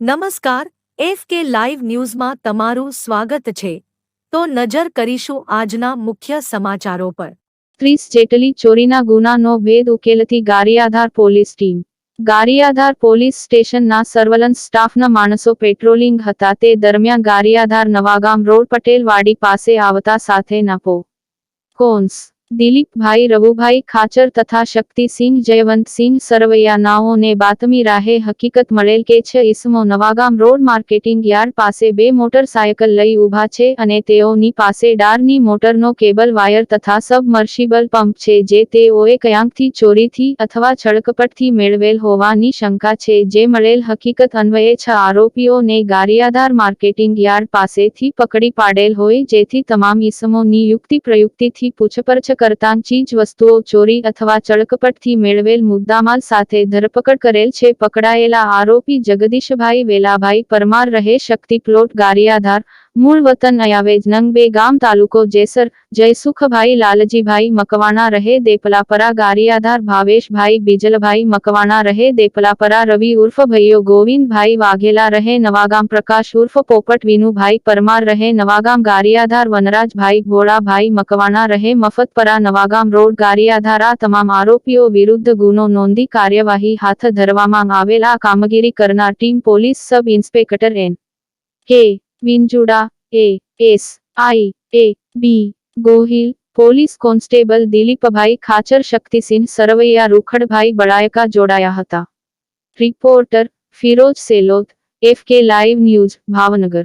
નમસ્કાર, એફ કે લાઈવ ન્યૂઝમાં તમારું સ્વાગત છે. તો નજર કરીશું આજના મુખ્ય સમાચારો પર. ત્રીસ જેટલી ચોરીના ગુનાનો ભેદ ઉકેલતી Gariadhar police team. Gariadhar police સ્ટેશનના સર્વેલન્સ સ્ટાફના માણસો પેટ્રોલિંગ હતા તે દરમિયાન ગારિયાધાર નવાગામ રોડ પટેલવાડી પાસે આવતા સાથે નપો કોન્સ. દિલીપભાઈ રઘુભાઈ ખાચર તથા શક્તિસિંહ જયવંતસિંહ સરવૈયાનાઓને બાતમી રાહે હકીકત મળેલ કે છ, ઈસમો નવાગામ રોડ માર્કેટિંગ યાર્ડ પાસે બે મોટરસાયકલ લઈ ઊભા છે અને તેઓની પાસે ડારની મોટરનો કેબલ, વાયર તથા સબમર્શિબલ પંપ છે જે તેઓએ ક્યાંકથી, ચોરીથી અથવા છળકપટથી મેળવેલ હોવાની શંકા છે જે મળેલ હકીકત અન્વયે છ આરોપીઓને ગારિયાધાર માર્કેટિંગ યાર્ડ પાસેથી પકડી પાડેલ હોય જેથી તમામ ઈસમોની યુક્તિ પ્રયુક્તિથી પૂછપરછ કરતાં ચીજ વસ્તુઓ ચોરી અથવા ચળકપટથી મેળવેલ મુદ્દામાલ સાથે ધરપકડ કરેલ છે. પકડાયેલા આરોપી જગદીશભાઈ વેલાભાઈ પરમાર રહે શક્તિ પ્લોટ ગારિયાધાર મૂળ વતન અયાવેજ નંગ ગામ તાલુકો જેસર જયસુખભાઈ લાલજીભાઈ, મકવાણા રહે દેપલાપરા ગારિયાધાર, ભાવેશભાઈ, બીજલભાઈ, મકવાણા રહે દેપલાપરા રવિ ઉર્ફ ભૈયો, ગોવિંદભાઈ, વાઘેલા રહે નવાગામ પ્રકાશ ઉર્ફ, પોપટ વિનુભાઈ, પરમાર રહે નવાગામ, ગારિયાધાર, વનરાજભાઈ, ભોળાભાઈ, મકવાણા રહે મફતપરા નવાગામ રોડ, ગારિયાધાર, આ તમામ આરોપીઓ વિરુદ્ધ ગુનો નોંધી કાર્યવાહી હાથ ધરવામાં આવેલ કામગીરી કરનાર team police sub inspector N. K. Vinjuda A S I A B Gohil police constable Dilipbhai Khachar Shaktisinh Sarvaiya Rukhadbhai બળાયકા જોડાયા હતા reporter Firoj Selot F K live news Bhavnagar